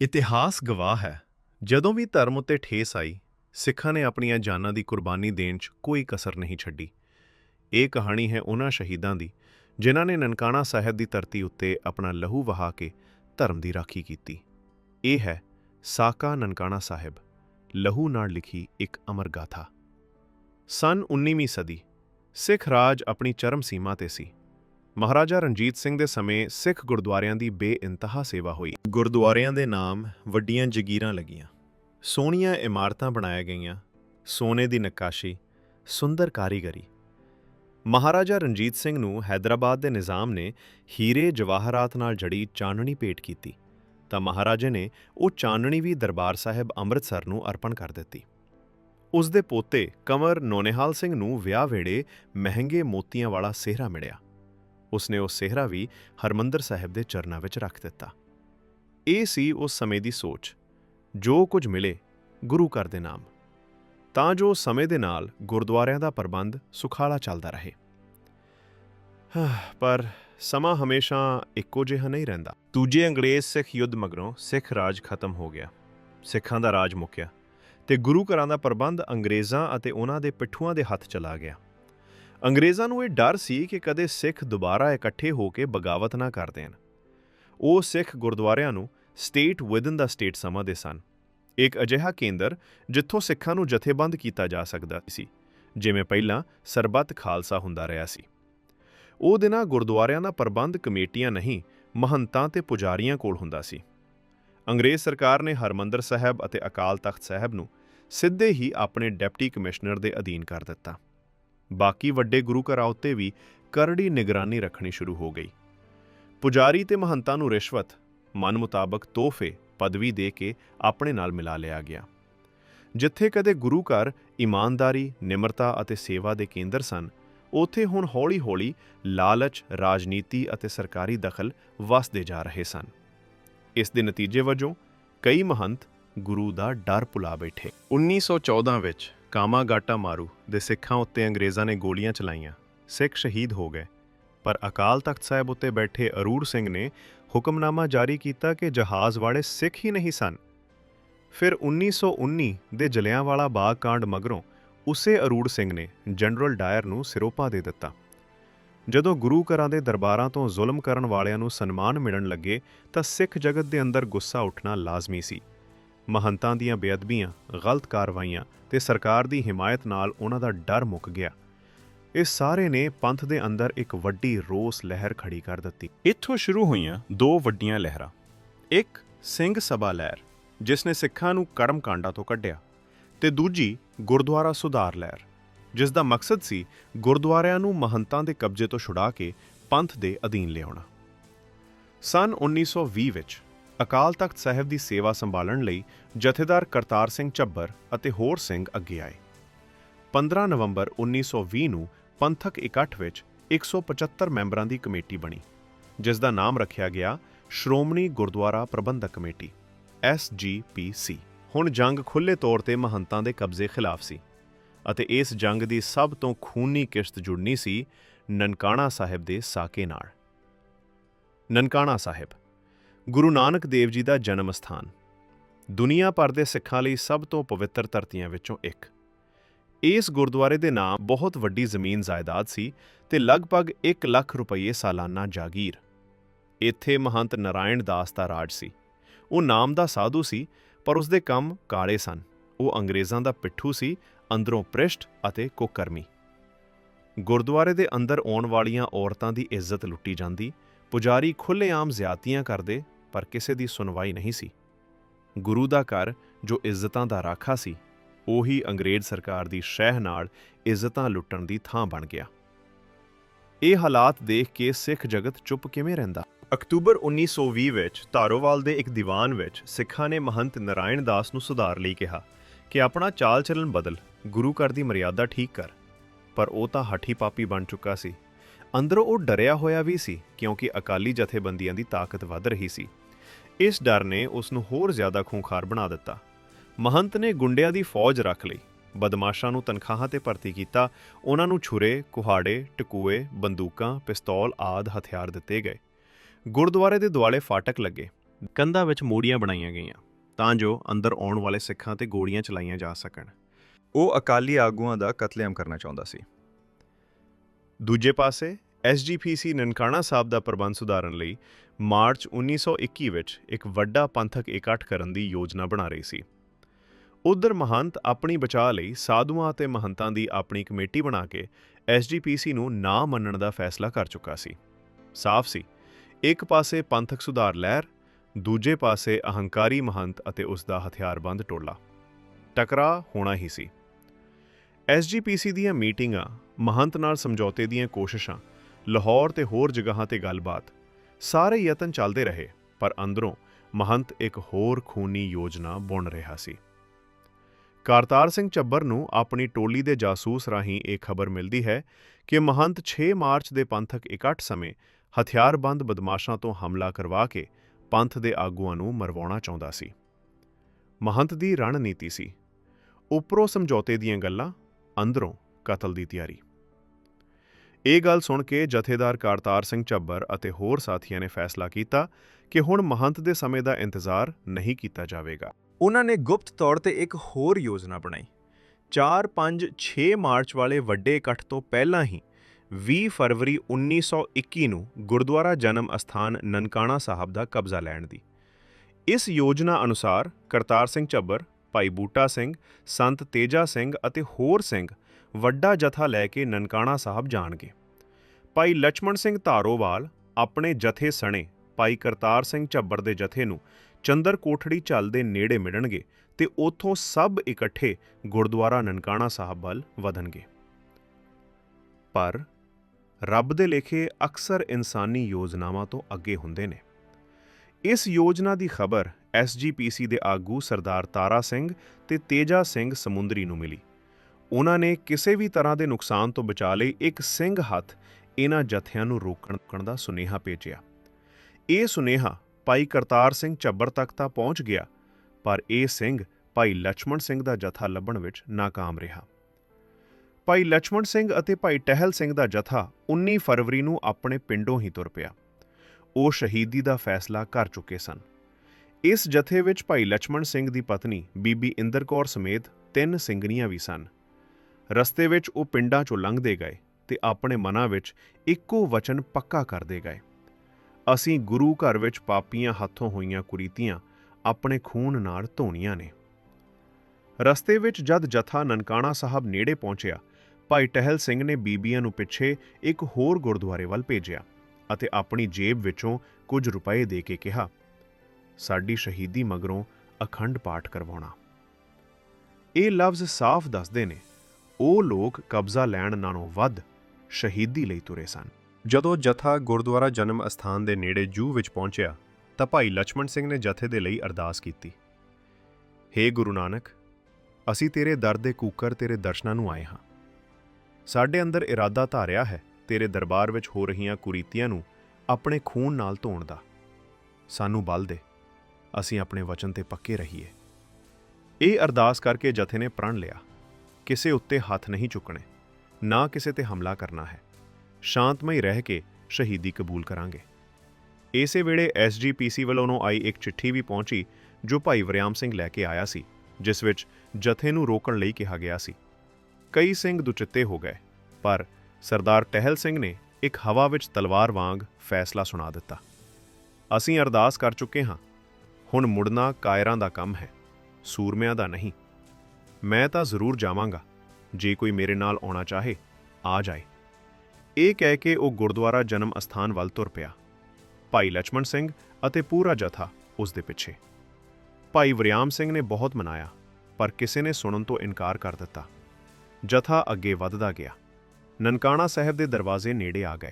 ਇਤਿਹਾਸ ਗਵਾਹ ਹੈ। ਜਦੋਂ ਵੀ ਧਰਮ ਉੱਤੇ ਠੇਸ ਆਈ, ਸਿੱਖਾਂ ਨੇ ਆਪਣੀਆਂ ਜਾਨਾਂ ਦੀ ਕੁਰਬਾਨੀ ਦੇਣ 'ਚ ਕੋਈ ਕਸਰ ਨਹੀਂ ਛੱਡੀ। ਇਹ ਕਹਾਣੀ ਹੈ ਉਹਨਾਂ ਸ਼ਹੀਦਾਂ ਦੀ, ਜਿਨ੍ਹਾਂ ਨੇ ਨਨਕਾਣਾ ਸਾਹਿਬ ਦੀ ਧਰਤੀ ਉੱਤੇ ਆਪਣਾ ਲਹੂ ਵਹਾ ਕੇ ਧਰਮ ਦੀ ਰਾਖੀ ਕੀਤੀ। ਇਹ ਹੈ ਸਾਕਾ ਨਨਕਾਣਾ ਸਾਹਿਬ, ਲਹੂ ਨਾਲ ਲਿਖੀ ਇੱਕ ਅਮਰ ਗਾਥਾ ਸਨ 19ਵੀਂ ਸਦੀ, ਸਿੱਖ ਰਾਜ ਆਪਣੀ ਚਰਮ ਸੀਮਾ ਤੇ ਸੀ। ਮਹਾਰਾਜਾ ਰਣਜੀਤ ਸਿੰਘ ਦੇ ਸਮੇਂ ਸਿੱਖ ਗੁਰਦੁਆਰਿਆਂ ਦੀ ਬੇਇੰਤਹਾ ਸੇਵਾ ਹੋਈ। ਗੁਰਦੁਆਰਿਆਂ ਦੇ ਨਾਮ ਵੱਡੀਆਂ ਜਗੀਰਾਂ ਲੱਗੀਆਂ। ਸੋਹਣੀਆਂ ਇਮਾਰਤਾਂ ਬਣਾਈਆਂ ਗਈਆਂ। ਸੋਨੇ ਦੀ ਨਕਾਸ਼ੀ, ਸੁੰਦਰ ਕਾਰੀਗਰੀ। ਮਹਾਰਾਜਾ ਰਣਜੀਤ ਸਿੰਘ ਨੂੰ ਹైదరాబాద్ ਦੇ ਨਿਜ਼ਾਮ ਨੇ ਹੀਰੇ ਜਵਾਹਰਾਤ ਨਾਲ ਜੜੀ ਚਾਨਣੀ ਭੇਟ ਕੀਤੀ। ਤਾਂ ਮਹਾਰਾਜੇ ਨੇ ਉਹ ਚਾਨਣੀ ਵੀ ਦਰਬਾਰ ਸਾਹਿਬ ਅੰਮ੍ਰਿਤਸਰ ਨੂੰ ਅਰਪਣ ਕਰ ਦਿੱਤੀ। ਉਸ ਦੇ ਪੋਤੇ ਕਮਰ ਨੋਨੇਹਾਲ ਸਿੰਘ ਨੂੰ ਵਿਆਹ ਵੇੜੇ ਮਹਿੰਗੇ ਮੋਤੀਆਂ ਵਾਲਾ ਸਿਹਰਾ ਮਿਲਿਆ। ਉਸਨੇ ਉਹ ਸਿਹਰਾ ਵੀ ਹਰਮੰਦਰ ਸਾਹਿਬ ਦੇ ਚਰਨਾਂ ਵਿੱਚ ਰੱਖ ਦਿੱਤਾ। ਇਹ ਸੀ ਉਸ ਸਮੇਂ ਦੀ ਸੋਚ, ਜੋ ਕੁਝ ਮਿਲੇ ਗੁਰੂ ਘਰ ਦੇ ਨਾਮ। ਤਾਂ ਜੋ ਸਮੇਂ ਦੇ ਨਾਲ ਗੁਰਦੁਆਰਿਆਂ ਦਾ ਪ੍ਰਬੰਧ ਸੁਖਾਲਾ ਚੱਲਦਾ ਰਹੇ। ਪਰ ਸਮਾਂ ਹਮੇਸ਼ਾ ਇੱਕੋ ਜਿਹਾ ਨਹੀਂ ਰਹਿੰਦਾ। ਦੂਜੇ ਅੰਗਰੇਜ਼ ਸਿੱਖ ਯੁੱਧ ਮਗਰੋਂ ਸਿੱਖ ਰਾਜ ਖਤਮ ਹੋ ਗਿਆ। ਸਿੱਖਾਂ ਦਾ ਰਾਜ ਮੁੱਕਿਆ ਤੇ ਗੁਰੂ ਘਰਾਂ ਦਾ ਪ੍ਰਬੰਧ ਅੰਗਰੇਜ਼ਾਂ ਅਤੇ ਉਹਨਾਂ ਦੇ ਪਿੱਠੂਆਂ ਦੇ ਹੱਥ ਚਲਾ ਗਿਆ। ਅੰਗਰੇਜ਼ਾਂ ਨੂੰ ਇਹ ਡਰ ਸੀ ਕਿ ਕਦੇ ਸਿੱਖ ਦੁਬਾਰਾ ਇਕੱਠੇ ਹੋ ਕੇ ਬਗਾਵਤ ਨਾ ਕਰ ਦੇਣ। ਉਹ ਸਿੱਖ ਗੁਰਦੁਆਰਿਆਂ ਨੂੰ ਸਟੇਟ ਵਿਦਨ ਦਾ ਸਟੇਟ ਸਮਝਦੇ ਸਨ। ਇੱਕ ਅਜਿਹਾ ਕੇਂਦਰ ਜਿੱਥੋਂ ਸਿੱਖਾਂ ਨੂੰ ਜਥੇਬੰਦ ਕੀਤਾ ਜਾ ਸਕਦਾ ਸੀ, ਜਿਵੇਂ ਪਹਿਲਾਂ ਸਰਬੱਤ ਖਾਲਸਾ ਹੁੰਦਾ ਰਿਹਾ ਸੀ। ਉਹ ਦਿਨਾਂ ਗੁਰਦੁਆਰਿਆਂ ਦਾ ਪ੍ਰਬੰਧ ਕਮੇਟੀਆਂ ਨਹੀਂ, ਮਹੰਤਾਂ ਤੇ ਪੁਜਾਰੀਆਂ ਕੋਲ ਹੁੰਦਾ ਸੀ। ਅੰਗਰੇਜ਼ ਸਰਕਾਰ ਨੇ ਹਰਮੰਦਰ ਸਾਹਿਬ ਅਤੇ ਅਕਾਲ ਤਖਤ ਸਾਹਿਬ ਨੂੰ ਸਿੱਧੇ ਹੀ ਆਪਣੇ ਡਿਪਟੀ ਕਮਿਸ਼ਨਰ ਦੇ ਅਧੀਨ ਕਰ ਦਿੱਤਾ। ਬਾਕੀ ਵੱਡੇ ਗੁਰੂ ਘਰਾਂ ਉੱਤੇ ਵੀ ਕਰੜੀ ਨਿਗਰਾਨੀ ਰੱਖਣੀ ਸ਼ੁਰੂ ਹੋ ਗਈ। ਪੁਜਾਰੀ ਤੇ ਮਹੰਤਾਂ ਨੂੰ ਰਿਸ਼ਵਤ, ਮਨ ਮੁਤਾਬਕ ਤੋਹਫੇ ਪਦਵੀ ਦੇ ਕੇ ਆਪਣੇ ਨਾਲ ਮਿਲਾ ਲਿਆ ਗਿਆ। ਜਿੱਥੇ ਕਦੇ ਗੁਰੂ ਘਰ ਇਮਾਨਦਾਰੀ, ਨਿਮਰਤਾ ਅਤੇ ਸੇਵਾ ਦੇ ਕੇਂਦਰ ਸਨ, ਉਥੇ ਹੁਣ ਹੌਲੀ-ਹੌਲੀ ਲਾਲਚ, ਰਾਜਨੀਤੀ ਅਤੇ ਸਰਕਾਰੀ ਦਖਲ ਵਸਦੇ ਜਾ ਰਹੇ ਸਨ। ਇਸ ਦੇ ਨਤੀਜੇ ਵਜੋਂ ਕਈ ਮਹੰਤ ਗੁਰੂ ਦਾ ਡਰ ਭੁਲਾ ਬੈਠੇ। 1914 ਵਿੱਚ ਕਾਮਾਗਾਟਾ ਮਾਰੂ ਦੇ ਸਿੱਖਾਂ ਉੱਤੇ ਅੰਗਰੇਜ਼ਾਂ ਨੇ ਗੋਲੀਆਂ ਚਲਾਈਆਂ। ਸਿੱਖ ਸ਼ਹੀਦ ਹੋ ਗਏ। ਪਰ ਅਕਾਲ ਤਖਤ ਸਾਹਿਬ ਉੱਤੇ ਬੈਠੇ ਅਰੂੜ ਸਿੰਘ ਨੇ ਹੁਕਮਨਾਮਾ ਜਾਰੀ ਕੀਤਾ ਕਿ ਜਹਾਜ਼ ਵਾਲੇ ਸਿੱਖ ਹੀ ਨਹੀਂ ਸਨ। ਫਿਰ 1919 ਦੇ ਜਲਿਆਂਵਾਲਾ ਬਾਗ ਕਾਂਡ ਮਗਰੋਂ ਉਸੇ ਅਰੂੜ ਸਿੰਘ ਨੇ ਜਨਰਲ ਡਾਇਰ ਨੂੰ ਸਿਰੋਪਾ ਦੇ ਦਿੱਤਾ। ਜਦੋਂ ਗੁਰੂ ਘਰਾਂ ਦੇ ਦਰਬਾਰਾਂ ਤੋਂ ਜ਼ੁਲਮ ਕਰਨ ਵਾਲਿਆਂ ਨੂੰ ਸਨਮਾਨ ਮਿਲਣ ਲੱਗੇ ਤਾਂ ਸਿੱਖ ਜਗਤ ਦੇ ਅੰਦਰ ਗੁੱਸਾ ਉੱਠਣਾ ਲਾਜ਼ਮੀ ਸੀ। ਮਹੰਤਾਂ ਦੀਆਂ ਬੇਅਦਬੀਆਂ, ਗਲਤ ਕਾਰਵਾਈਆਂ ਤੇ ਸਰਕਾਰ ਦੀ ਹਿਮਾਇਤ ਨਾਲ ਉਹਨਾਂ ਦਾ ਡਰ ਮੁੱਕ ਗਿਆ। ਇਹ ਸਾਰੇ ਨੇ ਪੰਥ ਦੇ ਅੰਦਰ ਇੱਕ ਵੱਡੀ ਰੋਸ ਲਹਿਰ ਖੜੀ ਕਰ ਦਿੱਤੀ। ਇੱਥੋਂ ਸ਼ੁਰੂ ਹੋਈਆਂ ਦੋ ਵੱਡੀਆਂ ਲਹਿਰਾਂ। ਇੱਕ ਸਿੰਘ ਸਭਾ ਲਹਿਰ, ਜਿਸ ਨੇ ਸਿੱਖਾਂ ਨੂੰ ਕਰਮ ਕਾਂਡਾਂ ਤੋਂ ਕੱਢਿਆ ਤੇ ਦੂਜੀ ਗੁਰਦੁਆਰਾ ਸੁਧਾਰ ਲਹਿਰ, ਜਿਸ ਦਾ ਮਕਸਦ ਸੀ ਗੁਰਦੁਆਰਿਆਂ ਨੂੰ ਮਹੰਤਾਂ ਦੇ ਕਬਜ਼ੇ ਤੋਂ ਛੁਡਾ ਕੇ ਪੰਥ ਦੇ ਅਧੀਨ ਲਿਆਉਣਾ। ਸਨ 1920 ਵਿੱਚ ਅਕਾਲ ਤਖਤ ਸਾਹਿਬ ਦੀ ਸੇਵਾ ਸੰਭਾਲਣ ਲਈ ਜਥੇਦਾਰ ਕਰਤਾਰ ਸਿੰਘ ਝੱਬਰ ਅਤੇ ਹੋਰ ਸਿੰਘ ਅੱਗੇ ਆਏ। 15 ਨਵੰਬਰ 1920 ਨੂੰ ਪੰਥਕ ਇਕੱਠ ਵਿੱਚ 175 ਮੈਂਬਰਾਂ ਦੀ ਕਮੇਟੀ ਬਣੀ, ਜਿਸ ਦਾ ਨਾਮ ਰੱਖਿਆ ਗਿਆ ਸ਼੍ਰੋਮਣੀ ਗੁਰਦੁਆਰਾ ਪ੍ਰਬੰਧਕ ਕਮੇਟੀ SGPC ਹੁਣ ਜੰਗ ਖੁੱਲੇ ਤੌਰ ਤੇ ਮਹੰਤਾਂ ਦੇ ਕਬਜ਼ੇ ਖਿਲਾਫ ਸੀ ਅਤੇ ਇਸ ਜੰਗ ਦੀ ਸਭ ਤੋਂ ਖੂਨੀ ਕਿਸ਼ਤ ਜੁੜਨੀ ਸੀ ਨਨਕਾਣਾ ਸਾਹਿਬ ਦੇ ਸਾਕੇ ਨਾਲ। ਨਨਕਾਣਾ ਸਾਹਿਬ ਗੁਰੂ ਨਾਨਕ ਦੇਵ ਜੀ ਦਾ ਜਨਮ ਸਥਾਨ। ਦੁਨੀਆ ਭਰ ਦੇ ਸਿੱਖਾਂ ਲਈ ਸਭ ਤੋਂ ਪਵਿੱਤਰ ਧਰਤੀਆਂ ਵਿੱਚੋਂ ਇੱਕ। ਇਸ ਗੁਰਦੁਆਰੇ ਦੇ ਨਾਂ ਬਹੁਤ ਵੱਡੀ ਜ਼ਮੀਨ ਜਾਇਦਾਦ ਸੀ ਤੇ ਲਗਭਗ 1 ਲੱਖ ਰੁਪਏ ਸਾਲਾਨਾ ਜਾਗੀਰ। ਇੱਥੇ ਮਹੰਤ ਨਾਰਾਇਣ ਦਾਸ ਦਾ ਰਾਜ ਸੀ। ਉਹ ਨਾਮ ਦਾ ਸਾਧੂ ਸੀ, ਪਰ ਉਸ ਦੇ ਕੰਮ ਕਾਲੇ ਸਨ। ਉਹ ਅੰਗਰੇਜ਼ਾਂ ਦਾ ਪਿੱਠੂ ਸੀ, ਅੰਦਰੋਂ ਪ੍ਰਿਸ਼ਟ ਅਤੇ ਕੁਕਰਮੀ। ਗੁਰਦੁਆਰੇ ਦੇ ਅੰਦਰ ਆਉਣ ਵਾਲੀਆਂ ਔਰਤਾਂ ਦੀ ਇੱਜ਼ਤ ਲੁੱਟੀ ਜਾਂਦੀ। ਪੁਜਾਰੀ ਖੁੱਲ੍ਹੇਆਮ ਜ਼ਿਆਤੀਆਂ ਕਰਦੇ ਪਰ ਕਿਸੇ ਦੀ ਸੁਣਵਾਈ ਨਹੀਂ ਸੀ। ਗੁਰੂ ਦਾ ਘਰ, ਜੋ ਇੱਜ਼ਤਾਂ ਦਾ ਰਾਖਾ ਸੀ, ਉਹੀ ਅੰਗਰੇਜ਼ ਸਰਕਾਰ ਦੀ ਸ਼ਹਿ ਨਾਲ ਇੱਜ਼ਤਾਂ ਲੁੱਟਣ ਦੀ ਥਾਂ ਬਣ ਗਿਆ। ਇਹ ਹਾਲਾਤ ਦੇਖ ਕੇ ਸਿੱਖ ਜਗਤ ਚੁੱਪ ਕਿਵੇਂ ਰਹਿੰਦਾ? ਅਕਤੂਬਰ 1920 ਵਿੱਚ ਧਾਰੋਵਾਲ ਦੇ ਇੱਕ ਦੀਵਾਨ ਵਿੱਚ ਸਿੱਖਾਂ ਨੇ ਮਹੰਤ ਨਾਰਾਇਣ ਦਾਸ ਨੂੰ ਸੁਧਾਰ ਲਈ ਕਿਹਾ ਕਿ ਆਪਣਾ ਚਾਲ ਚੱਲਣ ਬਦਲ ਗੁਰੂ ਘਰ ਦੀ ਮਰਿਆਦਾ ਠੀਕ ਕਰ। ਪਰ ਉਹ ਤਾਂ ਹੱਠੀ ਪਾਪੀ ਬਣ ਚੁੱਕਾ ਸੀ। ਅੰਦਰੋਂ ਉਹ ਡਰਿਆ ਹੋਇਆ ਵੀ ਸੀ ਕਿਉਂਕਿ ਅਕਾਲੀ ਜਥੇਬੰਦੀਆਂ ਦੀ ਤਾਕਤ ਵੱਧ ਰਹੀ ਸੀ। ਇਸ ਡਰ ਨੇ ਉਸ ਨੂੰ ਹੋਰ ਜ਼ਿਆਦਾ ਖੂੰਖਾਰ ਬਣਾ ਦਿੱਤਾ। ਮਹੰਤ ਨੇ ਗੁੰਡਿਆਂ ਦੀ ਫੌਜ ਰੱਖ ਲਈ। ਬਦਮਾਸ਼ਾਂ ਨੂੰ ਤਨਖਾਹਾਂ ਤੇ ਭਰਤੀ ਕੀਤਾ। ਉਹਨਾਂ ਨੂੰ ਛੁਰੇ, ਕੁਹਾੜੇ, ਟਕੂਏ, ਬੰਦੂਕਾਂ, ਪਿਸਤੌਲ ਆਦ ਹਥਿਆਰ ਦਿੱਤੇ ਗਏ। ਗੁਰਦੁਆਰੇ ਦੇ ਦੁਆਲੇ ਫਾਟਕ ਲੱਗੇ। ਕੰਧਾਂ ਵਿੱਚ ਮੋੜੀਆਂ ਬਣਾਈਆਂ ਗਈਆਂ ਤਾਂ ਜੋ ਅੰਦਰ ਆਉਣ ਵਾਲੇ ਸਿੱਖਾਂ ਤੇ ਗੋਲੀਆਂ ਚਲਾਈਆਂ ਜਾ ਸਕਣ। ਉਹ ਅਕਾਲੀ ਆਗੂਆਂ ਦਾ ਕਤਲੇਆਮ ਕਰਨਾ ਚਾਹੁੰਦਾ ਸੀ। ਦੂਜੇ ਪਾਸੇ ਐਸਜੀਪੀਸੀ ਨਨਕਾਣਾ ਸਾਹਿਬ ਦਾ ਪ੍ਰਬੰਧ ਸੁਧਾਰਨ ਲਈ ਮਾਰਚ 1921 ਵਿੱਚ ਇੱਕ ਵੱਡਾ ਪੰਥਕ ਇਕੱਠ ਕਰਨ ਦੀ ਯੋਜਨਾ ਬਣਾ ਰਹੀ ਸੀ। ਉਧਰ ਮਹੰਤ ਆਪਣੀ ਬਚਾਅ ਲਈ ਸਾਧੂਆਂ ਅਤੇ ਮਹੰਤਾਂ ਦੀ ਆਪਣੀ ਕਮੇਟੀ ਬਣਾ ਕੇ ਐਸਜੀਪੀਸੀ ਨੂੰ ਨਾ ਮੰਨਣ ਦਾ ਫੈਸਲਾ ਕਰ ਚੁੱਕਾ ਸੀ। ਸਾਫ਼ ਸੀ, ਇੱਕ ਪਾਸੇ ਪੰਥਕ ਸੁਧਾਰ ਲਹਿਰ, ਦੂਜੇ ਪਾਸੇ ਅਹੰਕਾਰੀ ਮਹੰਤ ਅਤੇ ਉਸ ਦਾ ਹਥਿਆਰਬੰਦ ਟੋਲਾ। ਟਕਰਾਅ ਹੋਣਾ ਹੀ ਸੀ। ਐਸਜੀਪੀਸੀ ਦੀਆਂ ਮੀਟਿੰਗਾਂ, ਮਹੰਤ ਨਾਲ ਸਮਝੌਤੇ ਦੀਆਂ ਕੋਸ਼ਿਸ਼ਾਂ ਲਾਹੌਰ ਤੇ ਹੋਰ ਜਗ੍ਹਾਵਾਂ ਤੇ ਗੱਲਬਾਤ। ਸਾਰੇ ਯਤਨ ਚੱਲਦੇ ਰਹੇ, ਪਰ ਅੰਦਰੋਂ ਮਹੰਤ ਇੱਕ ਹੋਰ ਖੂਨੀ ਯੋਜਨਾ ਬੁਣ ਰਿਹਾ ਸੀ। ਕਰਤਾਰ ਸਿੰਘ ਚੱਬਰ ਨੂੰ ਆਪਣੀ ਟੋਲੀ ਦੇ ਜਾਸੂਸ ਰਾਹੀਂ ਇਹ ਖਬਰ ਮਿਲਦੀ ਹੈ ਕਿ ਮਹੰਤ 6 ਮਾਰਚ ਦੇ ਪੰਥਕ ਇਕੱਠ ਸਮੇਂ ਹਥਿਆਰਬੰਦ ਬਦਮਾਸ਼ਾਂ ਤੋਂ ਹਮਲਾ ਕਰਵਾ ਕੇ ਪੰਥ ਦੇ ਆਗੂਆਂ ਨੂੰ ਮਰਵਾਉਣਾ ਚਾਹੁੰਦਾ ਸੀ। ਮਹੰਤ ਦੀ ਰਣਨੀਤੀ ਸੀ। ਉੱਪਰੋਂ ਸਮਝੌਤੇ ਦੀਆਂ ਗੱਲਾਂ, ਅੰਦਰੋਂ ਕਤਲ ਦੀ ਤਿਆਰੀ। ਇਹ ਗੱਲ ਸੁਣ ਕੇ ਜਥੇਦਾਰ ਕਰਤਾਰ ਸਿੰਘ ਚੱਬਰ ਅਤੇ ਹੋਰ ਸਾਥੀਆਂ ਨੇ ਫੈਸਲਾ ਕੀਤਾ ਕਿ ਹੁਣ ਮਹੰਤ ਦੇ ਸਮੇਂ ਦਾ ਇੰਤਜ਼ਾਰ ਨਹੀਂ ਕੀਤਾ ਜਾਵੇਗਾ। ਉਹਨਾਂ ਨੇ ਗੁਪਤ ਤੌਰ ਤੇ ਇੱਕ ਹੋਰ ਯੋਜਨਾ ਬਣਾਈ। 4 5 6 ਮਾਰਚ ਵਾਲੇ ਵੱਡੇ ਇਕੱਠ ਤੋਂ ਪਹਿਲਾਂ ਹੀ 20 ਫਰਵਰੀ 1921 ਨੂੰ ਗੁਰਦੁਆਰਾ ਜਨਮ ਅਸਥਾਨ ਨਨਕਾਣਾ ਸਾਹਿਬ ਦਾ ਕਬਜ਼ਾ ਲੈਣ ਦੀ। ਇਸ ਯੋਜਨਾ ਅਨੁਸਾਰ ਕਰਤਾਰ ਸਿੰਘ ਚੱਬਰ ਭਾਈ ਬੂਟਾ ਸਿੰਘ, ਸੰਤ ਤੇਜਾ ਸਿੰਘ ਅਤੇ ਹੋਰ ਸਿੰਘ ਵੱਡਾ ਜਥਾ ਲੈ ਕੇ ਨਨਕਾਣਾ ਸਾਹਿਬ ਜਾਣਗੇ। ਭਾਈ ਲక్ష్మణ ਸਿੰਘ ਧਾਰੋਵਾਲ ਆਪਣੇ ਜਥੇ ਸਣੇ, ਭਾਈ ਕਰਤਾਰ ਸਿੰਘ ਝੱਬਰ ਦੇ ਜਥੇ ਨੂੰ ਚੰਦਰ ਕੋਠੜੀ ਚੱਲ ਦੇ ਨੇੜੇ ਮਿਲਣਗੇ ਤੇ ਉਥੋਂ ਸਭ ਇਕੱਠੇ ਗੁਰਦੁਆਰਾ ਨਨਕਾਣਾ ਸਾਹਿਬ ਵੱਲ ਵਧਣਗੇ। ਪਰ ਰੱਬ ਦੇ ਲੇਖੇ ਅਕਸਰ ਇਨਸਾਨੀ ਯੋਜਨਾਵਾਂ ਤੋਂ ਅੱਗੇ ਹੁੰਦੇ ਨੇ। ਇਸ ਯੋਜਨਾ ਦੀ ਖਬਰ ਐਸਜੀਪੀਸੀ ਦੇ ਆਗੂ ਸਰਦਾਰ ਤਾਰਾ ਸਿੰਘ ਤੇ ਤੇਜਾ ਸਿੰਘ ਸਮੁੰਦਰੀ ਨੂੰ ਮਿਲੀ। ਉਹਨਾਂ ਨੇ ਕਿਸੇ ਵੀ ਤਰ੍ਹਾਂ ਦੇ ਨੁਕਸਾਨ ਤੋਂ ਬਚਾ ਲਈ ਇੱਕ ਸਿੰਘ ਹੱਥ ਇਹਨਾਂ ਜਥਿਆਂ ਨੂੰ ਰੋਕਣ ਦਾ ਸੁਨੇਹਾ ਭੇਜਿਆ। ਇਹ ਸੁਨੇਹਾ ਭਾਈ ਕਰਤਾਰ ਸਿੰਘ ਚੱਬਰ ਤੱਕ ਤਾਂ ਪਹੁੰਚ ਗਿਆ, ਪਰ ਇਹ ਸਿੰਘ ਭਾਈ ਲక్ష్మణ ਸਿੰਘ ਦਾ ਜਥਾ ਲੱਭਣ ਵਿੱਚ ناکਾਮ ਰਿਹਾ। ਭਾਈ ਲక్ష్మణ ਸਿੰਘ ਅਤੇ ਭਾਈ ਟਹਿਲ ਸਿੰਘ ਦਾ ਜਥਾ 19 ਫਰਵਰੀ ਨੂੰ ਆਪਣੇ ਪਿੰਡੋਂ ਹੀ ਤੁਰ ਪਿਆ। ਉਹ ਸ਼ਹੀਦੀ ਦਾ ਫੈਸਲਾ ਕਰ ਚੁੱਕੇ ਸਨ। ਇਸ ਜਥੇ ਵਿੱਚ ਭਾਈ ਲక్ష్మణ ਸਿੰਘ ਦੀ ਪਤਨੀ ਬੀਬੀ ਇੰਦਰ ਕੌਰ ਸਮੇਤ ਤਿੰਨ ਸਿੰਘਣੀਆਂ ਵੀ ਸਨ। ਰਸਤੇ ਵਿੱਚ ਉਹ ਪਿੰਡਾਂ ਚੋਂ ਲੰਘਦੇ ਗਏ ਤੇ ਆਪਣੇ ਮਨਾਂ ਵਿੱਚ ਇੱਕੋ ਵਚਨ ਪੱਕਾ ਕਰਦੇ ਗਏ। ਅਸੀਂ ਗੁਰੂ ਘਰ ਵਿੱਚ ਪਾਪੀਆਂ ਹੱਥੋਂ ਹੋਈਆਂ ਕੁਰੀਤੀਆਂ ਆਪਣੇ ਖੂਨ ਨਾਲ ਧੋਣੀਆਂ ਨੇ। ਰਸਤੇ ਵਿੱਚ ਜਦ ਜਥਾ ਨਨਕਾਣਾ ਸਾਹਿਬ ਨੇੜੇ ਪਹੁੰਚਿਆ, ਭਾਈ ਟਹਿਲ ਸਿੰਘ ਨੇ ਬੀਬੀਆਂ ਨੂੰ ਪਿੱਛੇ ਇੱਕ ਹੋਰ ਗੁਰਦੁਆਰੇ ਵੱਲ ਭੇਜਿਆ ਅਤੇ ਆਪਣੀ ਜੇਬ ਵਿੱਚੋਂ ਕੁਝ ਰੁਪਏ ਦੇ ਕੇ ਕਿਹਾ, ਸਾਡੀ ਸ਼ਹੀਦੀ ਮਗਰੋਂ ਅਖੰਡ ਪਾਠ ਕਰਵਾਉਣਾ। ਇਹ ਲਫ਼ਜ਼ ਸਾਫ਼ ਦੱਸਦੇ ਨੇ ਉਹ ਲੋਕ ਕਬਜ਼ਾ ਲੈਣ ਨਾਲੋਂ ਵੱਧ ਸ਼ਹੀਦੀ ਲਈ ਤੁਰੇ ਸਨ। ਜਦੋਂ ਜਥਾ ਗੁਰਦੁਆਰਾ ਜਨਮ ਅਸਥਾਨ ਦੇ ਨੇੜੇ ਜੂ ਵਿੱਚ ਪਹੁੰਚਿਆ, ਤਾਂ ਭਾਈ ਲక్ష్మణ ਸਿੰਘ ਨੇ ਜਥੇ ਦੇ ਲਈ ਅਰਦਾਸ ਕੀਤੀ। हे ਗੁਰੂ ਨਾਨਕ, ਅਸੀਂ ਤੇਰੇ ਦਰ ਦੇ ਕੂਕਰ ਤੇਰੇ ਦਰਸ਼ਨਾਂ ਨੂੰ ਆਏ ਹਾਂ। ਸਾਡੇ ਅੰਦਰ ਇਰਾਦਾ ਧਾਰਿਆ ਹੈ, ਤੇਰੇ ਦਰਬਾਰ ਵਿੱਚ ਹੋ ਰਹੀਆਂ ਕੁਰੀਤੀਆਂ ਨੂੰ ਆਪਣੇ ਖੂਨ ਨਾਲ ਧੋਣ ਦਾ। ਸਾਨੂੰ ਬਲ ਦੇ, ਅਸੀਂ ਆਪਣੇ ਵਚਨ ਤੇ ਪੱਕੇ ਰਹੀਏ। ਇਹ ਅਰਦਾਸ ਕਰਕੇ ਜਥੇ ਨੇ ਪ੍ਰਣ ਲਿਆ। ਕਿਸੇ ਉੱਤੇ ਹੱਥ ਨਹੀਂ ਚੁੱਕਣੇ, ਨਾ ਕਿਸੇ ਤੇ ਹਮਲਾ ਕਰਨਾ ਹੈ। ਸ਼ਾਂਤਮਈ ਰਹਿ ਕੇ ਸ਼ਹੀਦੀ ਕਬੂਲ ਕਰਾਂਗੇ। ਇਸੇ ਵੇਲੇ ਐਸਜੀਪੀਸੀ ਵੱਲੋਂ ਨੂੰ ਆਈ ਇੱਕ ਚਿੱਠੀ ਵੀ ਪਹੁੰਚੀ, ਜੋ ਭਾਈ ਵਰਿਆਮ ਸਿੰਘ ਲੈ ਕੇ ਆਇਆ ਸੀ, ਜਿਸ ਵਿੱਚ ਜਥੇ ਨੂੰ ਰੋਕਣ ਲਈ ਕਿਹਾ ਗਿਆ ਸੀ। ਕਈ ਸਿੰਘ ਦੁਚਿੱਤੇ ਹੋ ਗਏ, ਪਰ ਸਰਦਾਰ ਟਹਿਲ ਸਿੰਘ ਨੇ ਇੱਕ ਹਵਾ ਵਿੱਚ ਤਲਵਾਰ ਵਾਂਗ ਫੈਸਲਾ ਸੁਣਾ ਦਿੱਤਾ। ਅਸੀਂ ਅਰਦਾਸ ਕਰ ਚੁੱਕੇ ਹਾਂ, ਹੁਣ ਮੁੜਨਾ ਕਾਇਰਾਂ ਦਾ ਕੰਮ ਹੈ, ਸੂਰਮਿਆਂ ਦਾ ਨਹੀਂ। ਮੈਂ ਤਾਂ ਜ਼ਰੂਰ ਜਾਵਾਂਗਾ। ਜੇ ਕੋਈ ਮੇਰੇ ਨਾਲ ਆਉਣਾ ਚਾਹੇ, ਆ ਜਾਏ। ਇਹ ਕਹਿ ਕੇ ਉਹ ਗੁਰਦੁਆਰਾ ਜਨਮ ਅਸਥਾਨ ਵੱਲ ਤੁਰ ਪਿਆ। ਭਾਈ ਲਛਮਣ ਸਿੰਘ ਅਤੇ ਪੂਰਾ ਜਥਾ ਉਸ ਦੇ ਪਿੱਛੇ। ਭਾਈ ਵਰਿਆਮ ਸਿੰਘ ਨੇ ਬਹੁਤ ਮਨਾਇਆ, ਪਰ ਕਿਸੇ ਨੇ ਸੁਣਨ ਤੋਂ ਇਨਕਾਰ ਕਰ ਦਿੱਤਾ। ਜਥਾ ਅੱਗੇ ਵੱਧਦਾ ਗਿਆ। ਨਨਕਾਣਾ ਸਾਹਿਬ ਦੇ ਦਰਵਾਜ਼ੇ ਨੇੜੇ ਆ ਗਏ।